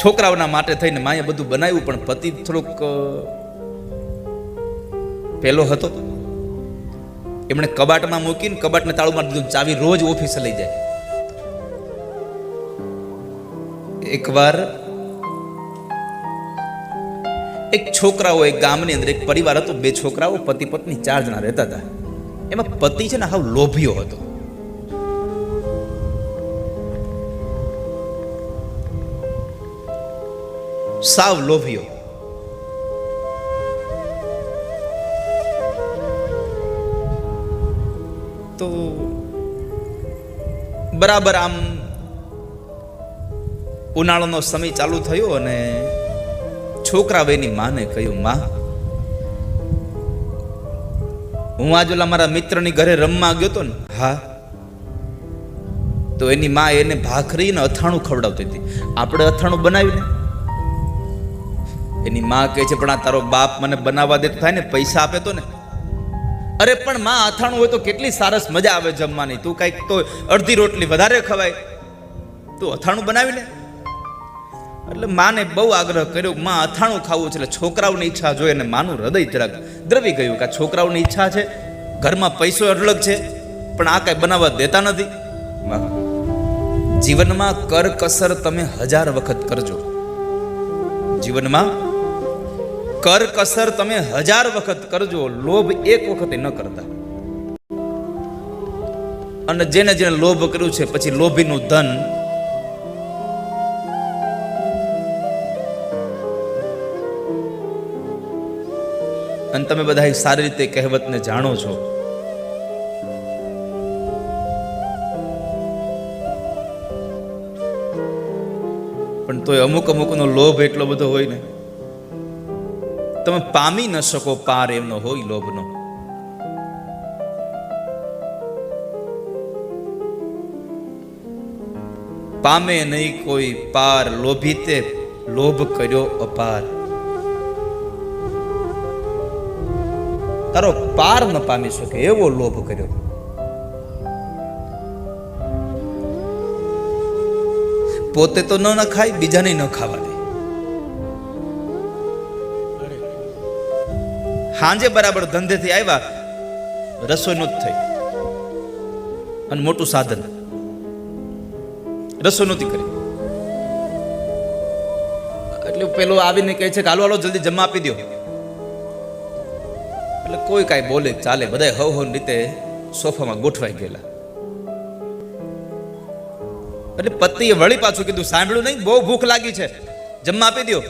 છોકરાઓના માટે થઈને માએ બધું બનાવ્યું, પણ પતિ થોડુંક પેલો હતો. એમણે કબાટમાં મૂકીને કબાટને તાળું મારી દીધું, ચાવી રોજ ઓફિસે લઈ જાય. એકવાર એક છોકરાઓ એક ગામની અંદર એક પરિવાર હતો, બે છોકરાઓ પતિ પત્ની ચાર જણા રહેતા હતા. એમાં પતિ છે ને હાવ લોભિયો હતો. સાવ લોભિયો. તો બરાબર આમ ઉનાળાનો સમય ચાલુ થયો અને છોકરા એની માને કહ્યું, માં, હું આજ મારા મિત્રની ઘરે રમવા ગયો તો ને? હા. તો એની માં એને ભાખરી ને અથાણું ખવડાવતી હતી. આપણે અથાણું બનાવીને એની માં કહે છે, પણ આ તારો બાપ મને બનાવવા દેતો થાય ને, પૈસા આપે તો ને. અરે, પણ માં અથાણું હોય તો કેટલી સરસ મજા આવે જમવાની. તું કંઈક તો અડધી રોટલી વધારે ખવાય. તું અથાણું બનાવી લે. એટલે માને બહુ આગ્રહ કર્યો, માં, અથાણું ખાવું છે, એટલે છોકરાઓની ઈચ્છા જોઈ અને માનું હૃદય જરાક દ્રવી ગયું કે આ છોકરાઓની ઈચ્છા છે. ઘરમાં પૈસો અઢળક છે, પણ આ કાંઈ બનાવવા દેતા નથી. જીવનમાં કરકસર તમે હજાર વખત કરજો. જીવનમાં કર કસર તમે હજાર વખત કરજો, લોભ એક વખતે ન કરતા. અને જેને જેને લોભ કર્યું છે, પછી લોભીનું ધન. અને તમે બધા સારી રીતે કહેવતને જાણો છો. પણ તોય અમુક અમુકનો લોભ એટલો બધો હોય ને. તમે પામી ન શકો પાર એમનો હોય લોભનો. પામે નહીં કોઈ પાર, લોભીતે લોભ કર્યો અપાર. તારો પાર ન પામી શકે, એવો લોભ કર્યો. પોતે તો ન ખાય બીજાને ન ખાવા દે હાંજે બરાબર ધંધેથી આવ્યા, રસોઈ નો થઈ. અને મોટું સાધન. રસોઈ નહોતી કરી. એટલે પેલો આવીને કહે છે કે હાલો હાલો, જલ્દી જમા આપી દો એટલે કોઈ કાંઈ બોલે, ચાલે બધા હવ હવ રીતે સોફામાં ગોઠવાઈ ગયેલા. એટલે પતિએ વળી પાછું કીધું, સાંભળ્યું નહીં, બહુ ભૂખ લાગી છે. જમવા આપી દો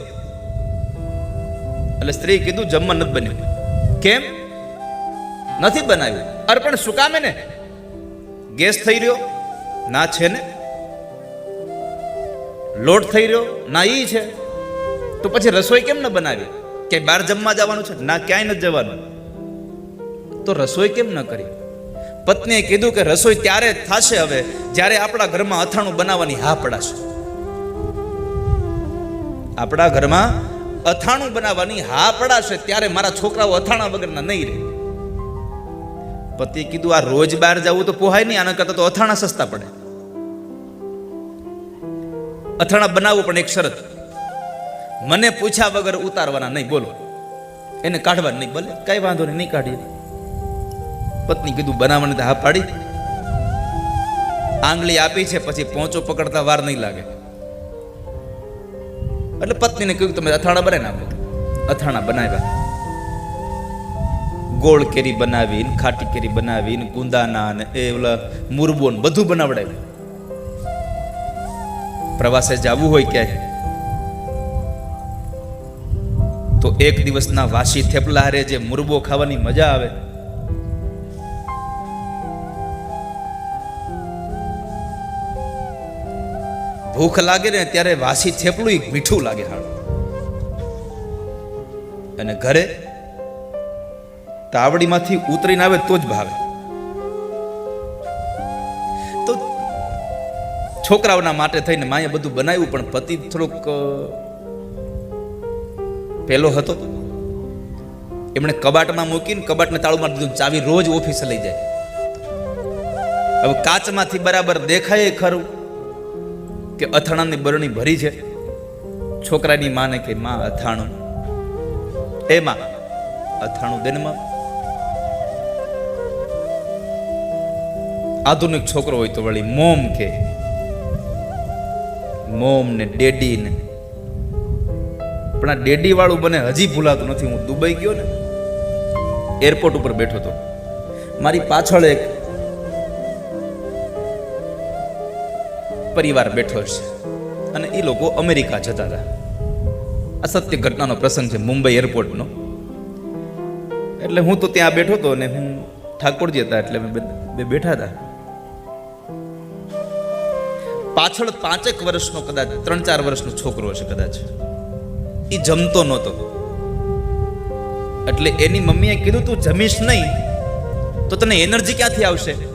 એટલે સ્ત્રી કીધું, જમવા નથી બન્યું. કેમ? નથી બનાવ્યું. અર્પણ શું કામે ને ગેસ થઈ રહ્યો? ના છે ને? લોટ થઈ રહ્યો? ના, ઈ છે. તો પછી રસોઈ કેમ ન બનાવી? કે બહાર જમવા જવાનું છે? ના, ક્યાંય નથી જવાનું. તો રસોઈ કેમ ન કરી? પત્નીએ કીધું કે રસોઈ ત્યારે થશે હવે, જ્યારે આપણા ઘરમાં અથાણું બનાવવાની હા પડાશે. આપણા ઘરમાં અથાણું બનાવવાની હા પડાશે ત્યારે મારા છોકરાઓ અથાણા વગરના નહીં રહે. પતિએ કીધું, આ રોજ બહાર જવું તો પોહાય નહીં, આના કરતા તો અથાણા સસ્તા પડે. અથાણા બનાવવું પણ એક શરત. મને પૂછ્યા વગર ઉતારવાના નહીં, બોલો. એને કાઢવા નહીં, બોલે. કઈ વાંધો નહીં નહીં કાઢીએ. પત્ની કીધું, બનાવવાની તો હા પાડી. આંગળી આપી છે, પછી પોંચો પકડતા વાર નહીં લાગે. એટલે પત્નીને કહ્યું તમે અથાણા બનાવી નાખો. અથાણા બનાવ્યા. ગોળ કેરી બનાવીને, ખાટી કેરી બનાવીને, ગુંદાના ને એ ઓલા ને બધું બનાવડાવ્યું. પ્રવાસે જવું હોય ક્યાંય. તો એક દિવસના વાસી થેપલા હારે જે મુરબો ખાવાની મજા આવે ભૂખ લાગે ને ત્યારે વાસી થેપલું મીઠું લાગે હાડું અને ઘરે તાવડીમાંથી ઉતરીને આવે તો જ ભાવે. તો છોકરાઓના માટે થઈને માએ બધું બનાવ્યું, પણ પતિ થોડોક પેલો હતો. એમણે કબાટમાં મૂકીને કબાટને તાળું મારી દીધું ચાવી રોજ ઓફિસે લઈ જાય. હવે કાચમાંથી બરાબર દેખાય ખરું. કે અથાણાની બરણી ભરી છે. છોકરાની માને કે, માં, અથાણું. એ માં, અથાણું દેનમાં આધુનિક છોકરો હોય તો વળી મોમ કે, મોમ ને ડેડી ને. પણ આ ડેડી વાળું મને હજી ભૂલાતું નથી. હું દુબઈ ગયો ને, એરપોર્ટ ઉપર બેઠો હતો. મારી પાછળ એક પરિવાર બેઠો છે. અને એ લોકો અમેરિકા જતા હતા. આ સત્ય ઘટનાનો પ્રસંગ છે મુંબઈ એરપોર્ટનો. એટલે હું તો ત્યાં બેઠો હતો અને હું ઠાકોરજી હતા એટલે બે બેઠા હતા. પાછળ પાંચેક વર્ષનો કદાચ ત્રણ ચાર વર્ષનો છોકરો હશે કદાચ. એ જમતો નહોતો. એટલે એની મમ્મીએ કીધું, તું જમીશ નહીં, તો તને એનર્જી ક્યાંથી આવશે?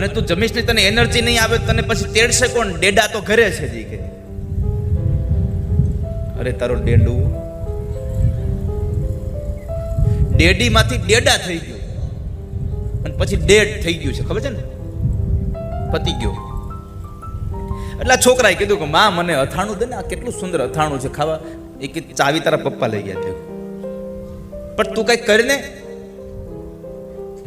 અને તું જમીશ નહીં, તને એનર્જી નહીં આવે, તને પછી તેડશે કોણ? ડેડા તો ઘરે છે, જી કે. અરે, તારો ડેડું. ડેડીમાંથી ડેડા થઈ ગયો. અને પછી ડેડ થઈ ગયું છે, ખબર છે ને? પતી ગયો. એટલે છોકરાએ કીધું કે, માં, મને અથાણું દે ને, આ કેટલું સુંદર અથાણું છે, ખાવા. એ કે, ચાવી તારા પપ્પા લઈ ગયા થયું પણ તું કઈ કરીને?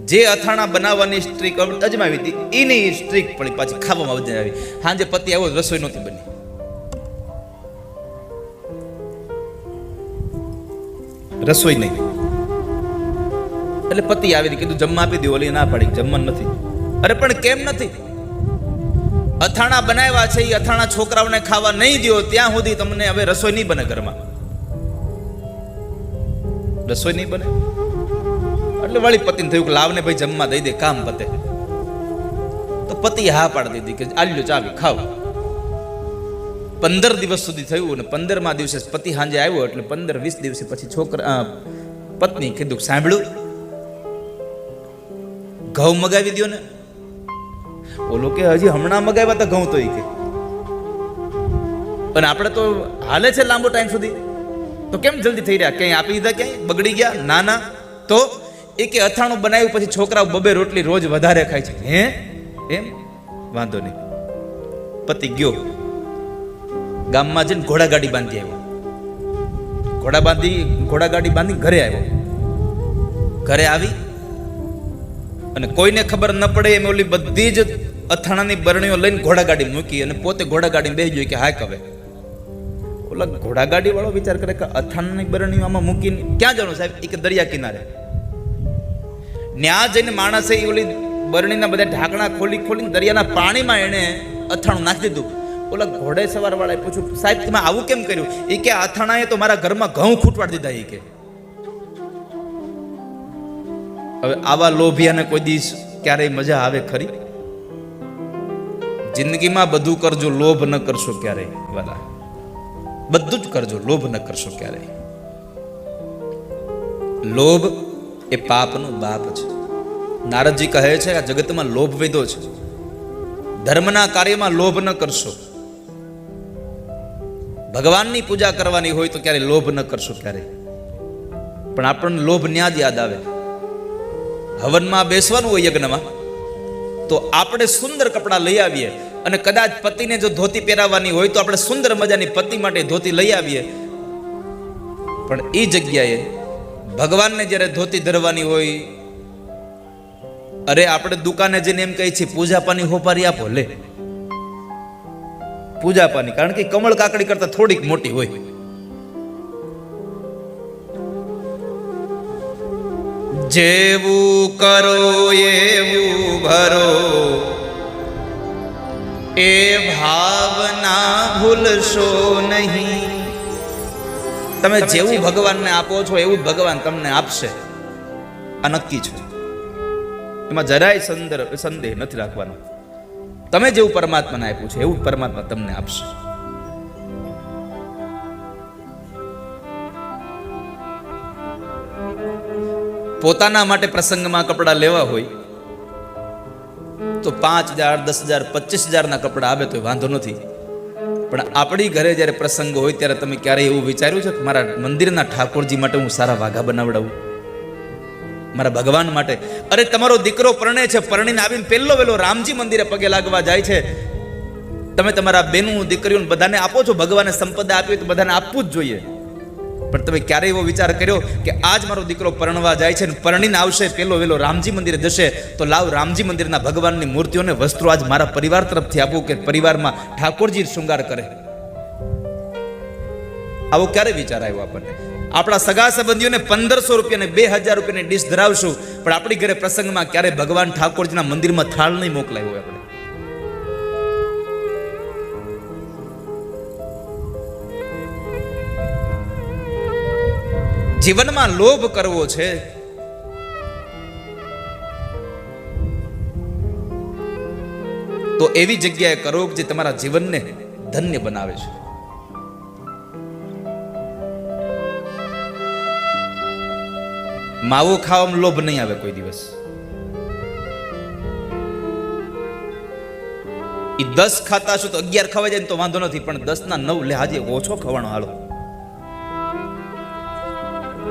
જે અથાણા બનાવવાની સ્ટ્રીક અજમાવી હતી એની સ્ટ્રીક પડી પાછી ખાવામાં વધારે આવી. સાંજે પતિ આવ્યો રસોઈ નહોતી બની. રસોઈ નહીં. એટલે પતિ આવી કીધું જમવા આપી દીધું ઓલી ના પાડી, જમવાનું નથી. અરે પણ કેમ નથી? અથાણા બનાવ્યા છે એ અથાણા છોકરાઓને ખાવા નહીં દો ત્યાં સુધી તમને હવે રસોઈ નહીં બને ઘરમાં. રસોઈ નહીં બને? એટલે વળી પતિને થયું કે લાવને ભાઈ જમવા દઈ દે, કામ પતે. તો પતિ હા પાડી દીધી કે આલ્યો ચાવી ખાવ. પંદર દિવસ સુધી થયું અને પંદરમા દિવસે પતિ સાંજે આવ્યો એટલે પંદર વીસ દિવસે પછી છોકરા પત્ની કીધું સાંભળ્યું? ઘઉં મગાવી દો ને ઓલો કે હજી હમણાં મગાવ્યા હતા ઘઉં તો એ કે. પણ આપણે તો હાલે છે લાંબો ટાઈમ સુધી. તો કેમ જલ્દી થઈ રહ્યા? ક્યાંય આપી દીધા ક્યાંય? બગડી ગયા? ના ના તો? એ અથાણું બનાવ્યું પછી છોકરાઓ બબે રોટલી રોજ વધારે ખાય છે. હે? એમ? વાંધો નહીં. પતિ ગયો. ગામમાં જઈને ઘોડાગાડી બાંધી આવ્યો. ઘોડા બાંધી ઘોડાગાડી બાંધી ઘરે આવ્યો. ઘરે આવી અને કોઈને ખબર ન પડે એમ ઓલી બધી જ અથાણાની બરણીઓ લઈને ઘોડાગાડી મૂકી અને પોતે ઘોડાગાડી બેસી જોઈ કે હાય કવે ઓલા ઘોડાગાડી વાળો વિચાર કરે કે અથાણાની બરણીઓ આમાં મૂકીને ક્યાં જવાનું સાહેબ? એક દરિયા કિનારે. ન્યા જઈને માણસે એ ઓલી બરણીના બધા ઢાંકણા ખોલી ખોલીને દરિયાના પાણીમાં એણે અથાણું નાખી દીધું. ઓલા ઘોડે સવાર વાળાએ પૂછ્યું, સાહેબ, તમે આવું કેમ કર્યું? એ કે, અથાણાએ તો મારા ઘરમાં ઘઉં ખૂટવાડી દીધા એ કે. હવે આવા લોભિયાને કોઈ દિવસ ક્યારેય મજા આવે ખરી? જિંદગીમાં બધું કરજો, લોભ ન કરશો ક્યારેય, વાલા. બધું જ કરજો, લોભ ન કરશો ક્યારેય. લોભ એ પાપનું બાપ છે. નારદજી કહે છે, આ જગતમાં લોભ વિધો છે. ધર્મના કાર્યમાં લોભ ન કરશો. ભગવાનની પૂજા કરવાની હોય તો ક્યારે લોભ ન કરશો ક્યારે પણ આપણને લોભ ન્યા જ યાદ આવે. હવનમાં બેસવાનું હોય યજ્ઞમાં, તો આપણે સુંદર કપડાં લઈ આવીએ અને કદાચ પતિને જો ધોતી પહેરાવવાની હોય તો આપણે સુંદર મજાની પતિ માટે ધોતી લઈ આવીએ. પણ એ જગ્યાએ ભગવાનને જ્યારે ધોતી ધરવાની હોય, અરે આપણે દુકાને જઈને એમ કહીએ છીએ પૂજા પાની હોપારી આપો, લે. પૂજા પાની, કારણ કે કમળ કાકડી કરતા થોડીક મોટી હોય. જેવું કરો, એવું ભરો, એ ભાવના ભૂલશો નહીં. તમે જેવું ભગવાનને આપો છો એવું જ ભગવાન તમને આપશે. આ નક્કી છે. એમાં જરાય સંદર્ભ સંદેહ નથી રાખવાનો. તમે જેવું પરમાત્માને આપ્યું છે એવું જ પરમાત્મા તમને આપશે. પોતાના માટે પ્રસંગમાં કપડાં લેવા હોય તો પાંચ હજાર દસ હજાર પચીસ હજારના કપડાં આવે તો વાંધો નથી. પણ આપણી ઘરે જ્યારે પ્રસંગ હોય ત્યારે તમે ક્યારેય એવું વિચાર્યું છે કે મારા મંદિરના ઠાકોરજી માટે હું સારા વાઘા બનાવડાવું? મારા ભગવાન માટે? અરે, તમારો દીકરો પરણે છે, પરણીને આવીને પહેલો વહેલો રામજી મંદિરે પગે લાગવા જાય છે. તમે તમારા બેનું દીકરીઓને બધાને આપો છો, ભગવાને સંપદા આપી તો બધાને આપવું જ જોઈએ. પણ તમે ક્યારે એવો વિચાર કર્યો કે આજ મારો દીકરો પરણવા જાય છે ને પરણીને આવશે? પેલો વેલો રામજી મંદિરે જશે. તો લાવ રામજી મંદિરના ભગવાનની મૂર્તિઓને વસ્ત્રો આજ મારા પરિવાર તરફથી આપું કે પરિવારમાં ઠાકોરજી શૃંગાર કરે. આવો ક્યારે વિચાર આવ્યો આપણને? આપણા સગા સંબંધીઓને પંદરસો રૂપિયા બે હજાર રૂપિયાની ડીશ ધરાવશું. પણ આપણી ઘરે પ્રસંગમાં ક્યારે ભગવાન ઠાકોરજીના મંદિરમાં થાળ નહીં મોકલાયો આપણે. જીવનમાં લોભ કરવો છે. તો એવી જગ્યાએ કરો કે જે તમારા જીવનને ધન્ય બનાવે છે. માવો ખાવામાં લોભ નહીં આવે કોઈ દિવસ. એ દસ ખાતા છો તો અગિયાર ખવાઈ જાય ને તો વાંધો નથી, પણ દસ ના નવ લે, આજે ઓછો ખવાનો હાલો.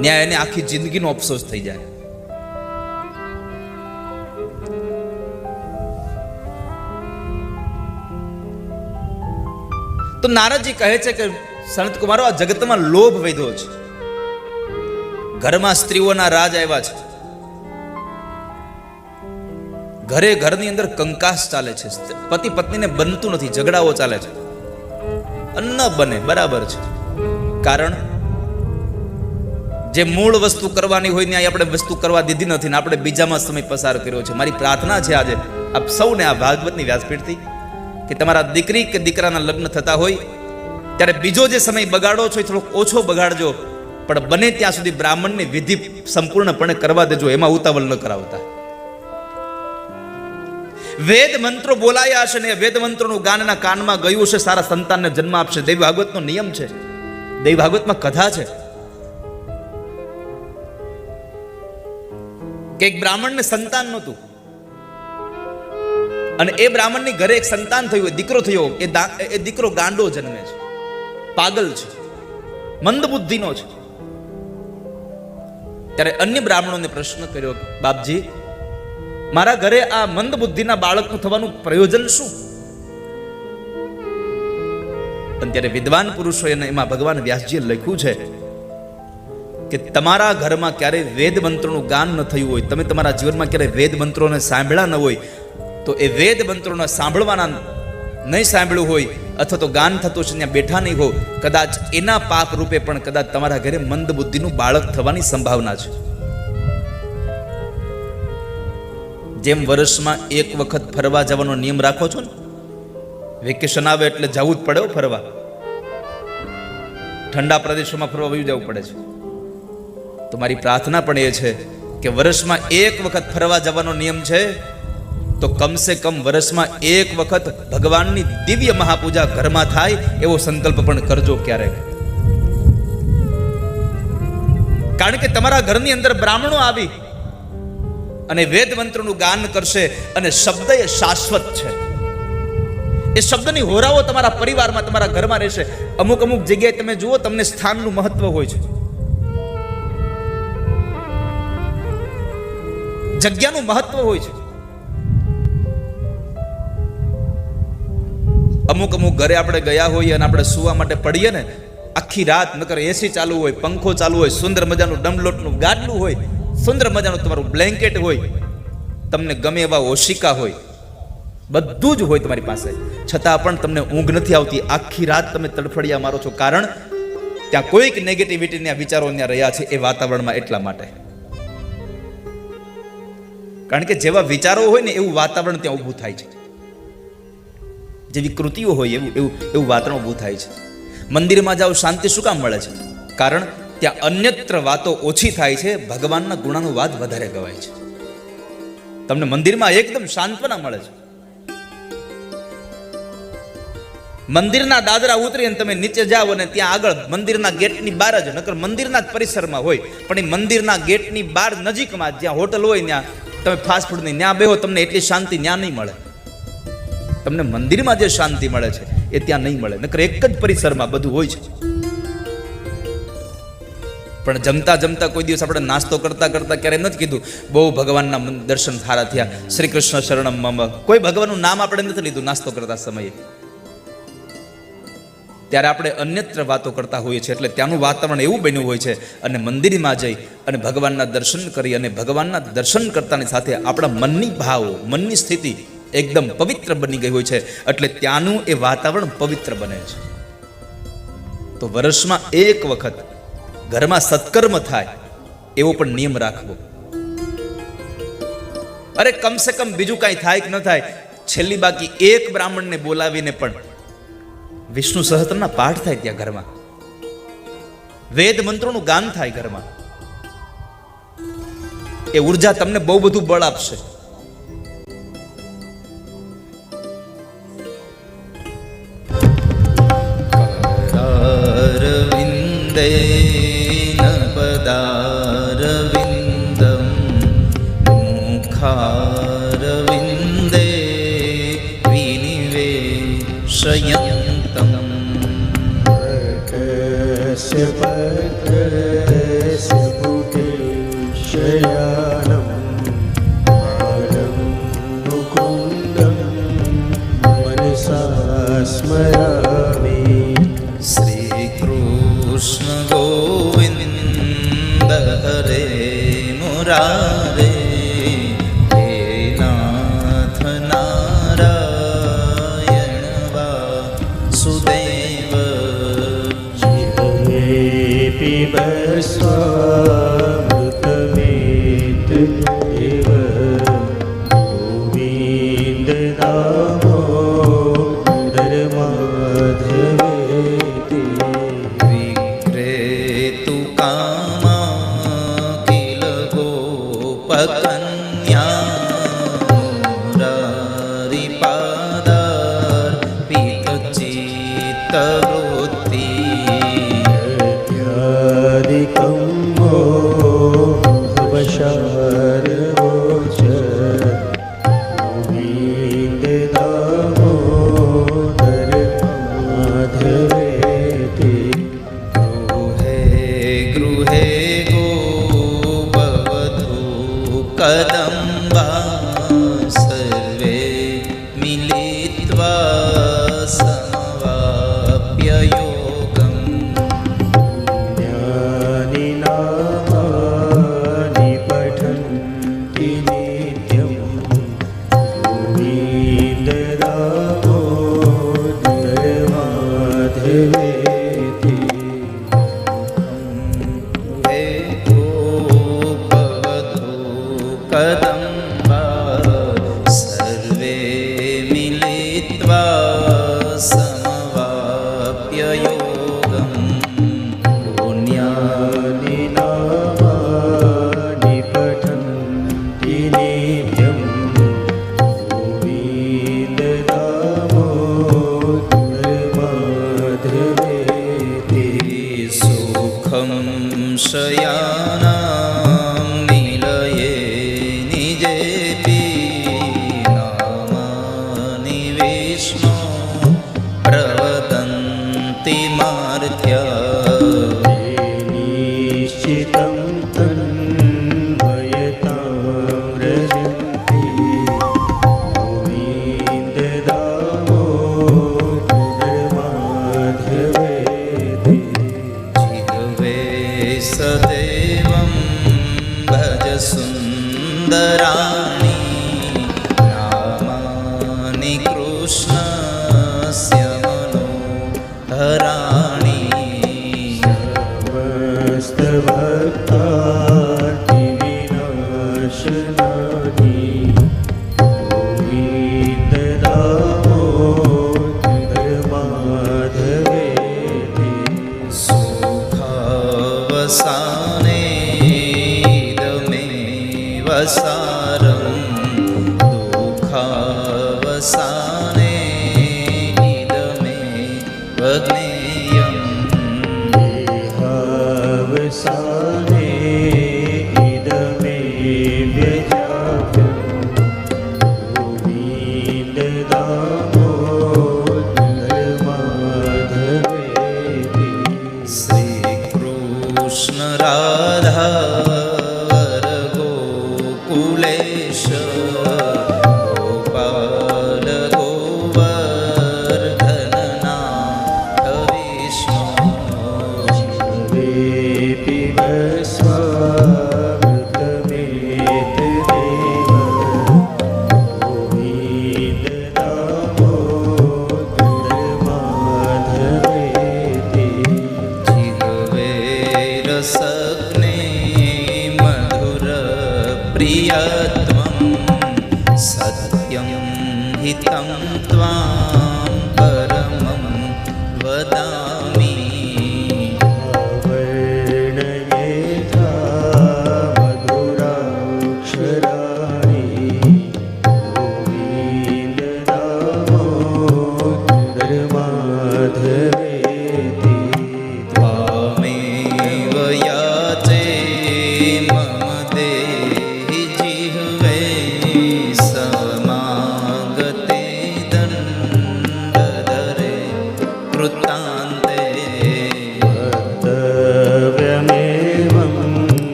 ન્યાય એને આખી જિંદગીનો અફસોસ થઈ જાય. તો નારદજી કહે છે કે સનત કુમારો, આ જગતમાં લોભ વધ્યો છે. ઘરમાં સ્ત્રીઓના રાજ આવ્યા છે. ઘરે ઘરની અંદર કંકાસ ચાલે છે. પતિ પત્નીને બનતું નથી, ઝઘડાઓ ચાલે છે. અન્ન બને, બરાબર છે. કારણ જે મૂળ વસ્તુ કરવાની હોય ત્યાં આપણે વસ્તુ કરવા દીધી નથી ને આપણે બીજામાં સમય પસાર કર્યો છે. મારી પ્રાર્થના છે આજે આપ સૌને આ ભાગવતની વ્યાસપીઠથી કે તમારા દીકરી કે દીકરાના લગ્ન થતા હોય, ત્યારે બીજો જે સમય બગાડો છો એ થોડોક ઓછો બગાડજો, પણ બને ત્યાં સુધી બ્રાહ્મણની વિધિ સંપૂર્ણપણે કરવા દેજો, એમાં ઉતાવળ ન કરાવતા. વેદ મંત્રો બોલાયા હશે ને વેદ મંત્રોનું ગાનના કાનમાં ગયું છે સારા સંતાનને જન્મ આપશે. દેવી ભાગવતનો નિયમ છે. દેવી ભાગવતમાં કથા છે. કે એક બ્રાહ્મણને સંતાન નહોતું. અને એ બ્રાહ્મણની ઘરે એક સંતાન થયું દીકરો થયો, એ એ દીકરો ગાંડો જન્મે છે, પાગલ છે મંદ બુદ્ધિનો છે. ત્યારે અન્ય બ્રાહ્મણોને પ્રશ્ન કર્યો બાપજી, મારા ઘરે આ મંદ બુદ્ધિના બાળકનું થવાનું પ્રયોજન શું? અને ત્યારે વિદ્વાન પુરુષો એમાં ભગવાન વ્યાસજીએ લખ્યું છે કે તમારા ઘરમાં ક્યારેય વેદ મંત્રોનું ગાન ન થયું હોય, તમે તમારા જીવનમાં ક્યારેય વેદ મંત્રોને સાંભળ્યા ન હોય, તો એ વેદ મંત્રોને સાંભળવાના નહીં સાંભળ્યું હોય, અથવા તો ગાન થતું છે ત્યાં બેઠા નહીં હો, કદાચ એના પાપ રૂપે પણ કદાચ તમારા ઘરે મંદ બુદ્ધિનું બાળક થવાની સંભાવના છે. જેમ વર્ષમાં એક વખત ફરવા જવાનો નિયમ રાખો છો ને? વેકેશન આવે એટલે જવું જ પડે ફરવા. ઠંડા પ્રદેશોમાં ફરવા વયું જવું પડે છે. તો મારી પ્રાર્થના પણ એ છે કે વર્ષમાં એક વખત ફરવા જવાનો નિયમ છે, તો કમસે કમ વર્ષમાં એક વખત ભગવાનની દિવ્ય મહાપૂજા ઘરમાં થાય એવો સંકલ્પ પણ કરજો ક્યારેક. કારણ કે તમારા ઘરની અંદર બ્રાહ્મણો આવી અને વેદ મંત્રનું ગાન કરશે અને શબ્દ એ શાશ્વત છે. એ શબ્દની હોરાઓ તમારા પરિવારમાં, તમારા ઘરમાં રહેશે. અમુક અમુક જગ્યાએ તમે જુઓ, તમને સ્થાનનું મહત્વ હોય છે. જગ્યાનું મહત્વ હોય છે. અમુક અમુક ઘરે આપણે ગયા હોઈએ અને આપણે સુવા માટે પડીએ ને, આખી રાત, નકર એસી ચાલુ હોય, પંખો ચાલુ હોય, સુંદર મજાનું ડમલોટનું ગાડલું હોય, સુંદર મજાનું તમારું બ્લેન્કેટ હોય, તમને ગમે એવા ઓશિકા હોય, બધું જ હોય તમારી પાસે. છતાં પણ તમને ઊંઘ નથી આવતી. આખી રાત તમે તડફડિયા મારો છો. કારણ, ત્યાં કોઈક નેગેટિવિટીના વિચારો ત્યાં રહ્યા છે એ વાતાવરણમાં એટલા માટે. કારણ કે જેવા વિચારો હોય ને એવું વાતાવરણ ત્યાં ઊભું થાય છે. જેવી કૃતિઓ હોય એવું એવું એવું વાતાવરણ ઊભું થાય છે. મંદિરમાં જાઓ, શાંતિ શું કામ મળે છે? કારણ ત્યાં અન્યત્ર વાતો ઓછી થાય છે, ભગવાનના ગુણાનો વાદ વધારે ગવાય છે. તમને મંદિરમાં એકદમ શાંતના મળે છે. મંદિરના દાદરા ઉતરીને તમે નીચે જાઓ અને ત્યાં આગળ મંદિરના ગેટની બહાર જ, નકર મંદિરના જ પરિસરમાં હોય, પણ એ મંદિરના ગેટની બહાર નજીકમાં જ્યાં હોટલ હોય ત્યાં તમે ફાસ્ટ ફૂડની ત્યાં બેહો, તમને એટલી શાંતિ ત્યાં નહીં મળે. તમને મંદિરમાં જે શાંતિ મળે છે, એ ત્યાં નહીં મળે. નકર એક જ પરિસરમાં બધું હોય છે. પણ જમતા જમતા કોઈ દિવસ આપણે નાસ્તો કરતા કરતા ક્યારેય નથી કીધું, બહુ ભગવાનના દર્શન સારા થયા. શ્રી કૃષ્ણ શરણમ મમ. કોઈ ભગવાનનું નામ આપણે નથી લીધું નાસ્તો કરતા સમયે. ત્યારે આપણે અન્યત્ર વાતો કરતા હોઈએ છીએ. એટલે ત્યાંનું વાતાવરણ એવું બન્યું હોય છે, અને મંદિરમાં જઈ અને ભગવાનના દર્શન કરી અને ભગવાનના દર્શન કરતાની સાથે આપણા મનની ભાવો, મનની સ્થિતિ એકદમ પવિત્ર બની ગઈ હોય છે. એટલે ત્યાંનું એ વાતાવરણ પવિત્ર બને છે. તો વર્ષમાં એક વખત ઘરમાં સત્કર્મ થાય, એવો પણ નિયમ રાખવો. અરે કમસે કમ બીજું કાંઈ થાય કે ન થાય, છેલ્લી બાકી એક બ્રાહ્મણને બોલાવીને પણ વિષ્ણુ સહસ્ત્રના પાઠ થાય ત્યાં ઘરમાં. વેદ મંત્રોનું ગાન થાય ઘરમાં. એ ઊર્જા તમને બહુ બધું બળ આપશે. पिबस्वामृतमेत Yes. Uh,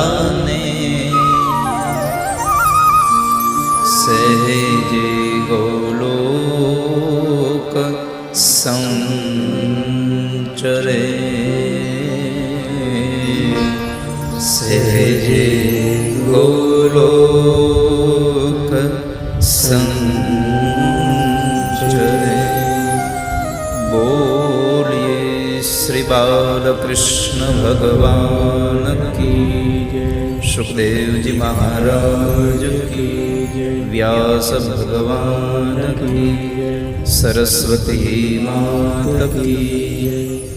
દાને સહેજે ગોલોક સંચરે સહેજે ગોલોક સંચરે બોલીએ શ્રી બાલકૃષ્ણ ભગવાન કી કી જય વ્યાસ ભગવાન કી જય સરસ્વતી માત કી જય.